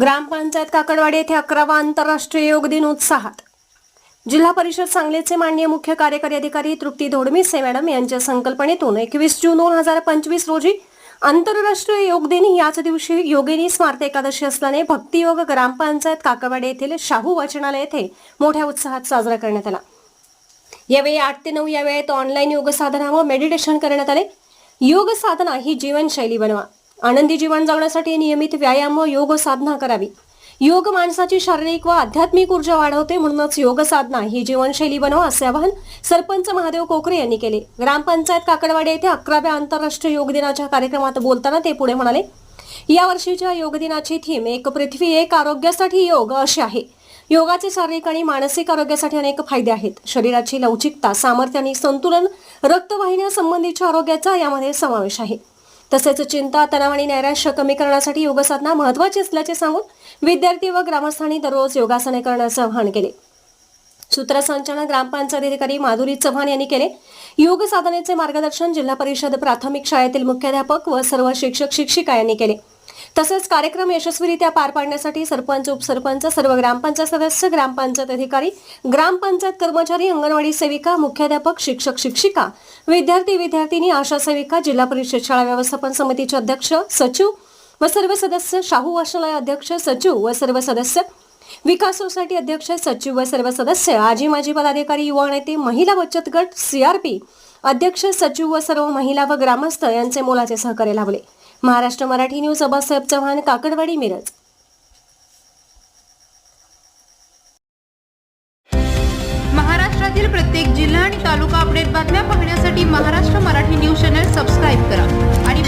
ग्रामपंचायत काकडवाडी येथे अकरावा आंतरराष्ट्रीय योग दिन उत्साहात. जिल्हा परिषद सांगलीचे माननीय मुख्य कार्यकारी अधिकारी तृप्ती धोडमिसे मॅडम यांच्या संकल्पनेतून एकवीस जून दोन हजार पंचवीस रोजी आंतरराष्ट्रीय योग दिन याच दिवशी योगिनी स्मार्त एकादशी असल्याने भक्तियोग ग्रामपंचायत काकडवाडी येथील शाहू वाचनालय येथे मोठ्या उत्साहात साजरा करण्यात आला. यावेळी आठ ते नऊ या वेळेत ऑनलाईन योग साधना व मेडिटेशन करण्यात आले. योग साधना ही जीवनशैली बनवा. आनंदी जीवन जगण्यासाठी नियमित व्यायाम व योग साधना करावी. योग माणसाची शारीरिक व आध्यात्मिक ऊर्जा वाढवते म्हणूनच योग साधना ही जीवनशैली बनवा असे आवाहन सरपंच महादेव कोकरे यांनी केले. ग्रामपंचायत काकडवाडी येथे अकराव्या आंतरराष्ट्रीय योग दिनाच्या कार्यक्रमात बोलताना ते पुढे म्हणाले या वर्षीच्या योग दिनाची थीम एक पृथ्वी एक आरोग्यासाठी योग अशी आहे. योगाचे शारीरिक आणि मानसिक आरोग्यासाठी अनेक फायदे आहेत. शरीराची लवचिकता सामर्थ्य आणि संतुलन रक्तवाहिन्यासंबंधीच्या आरोग्याचा यामध्ये समावेश आहे. तसेच चिंता तणाव आणि नैराश्य कमी करण्यासाठी योगसाधना महत्वाची असल्याचे सांगून विद्यार्थी व ग्रामस्थांनी दररोज योगासने करण्याचे आवाहन केले. सूत्रसंचालन ग्रामपंचायत अधिकारी माधुरी चव्हाण यांनी केले. योग साधनेचे मार्गदर्शन जिल्हा परिषद प्राथमिक शाळेतील मुख्याध्यापक व सर्व शिक्षक शिक्षिका यांनी केले. तसेच कार्यक्रम यशस्वीरित्या पार पाडण्यासाठी सरपंच उपसरपंच सर्व ग्रामपंचायत सदस्य ग्रामपंचायत अधिकारी ग्रामपंचायत कर्मचारी अंगणवाडी सेविका मुख्याध्यापक शिक्षक शिक्षिका विद्यार्थी विद्यार्थिनी आशा सेविका जिल्हा परिषद शाळा व्यवस्थापन समितीचे अध्यक्ष सचिव व सर्व सदस्य शाहू वाचनालय अध्यक्ष सचिव व सर्व सदस्य विकास सोसायटी अध्यक्ष सचिव व सर्व सदस्य आजी माजी पदाधिकारी युवा नेते महिला बचत गट सीआरपी अध्यक्ष सचिव व सर्व महिला व ग्रामस्थ यांचे मोलाचे सहकार्य लाभले. महाराष्ट्र मराठी न्यूज अबासाहेब चव्हाण काकडवाडी मिरज. महाराष्ट्रातील प्रत्येक जिल्हा आणि तालुका अपडेट बातम्या पाहण्यासाठी Maharashtra Marathi news channel subscribe करा आणि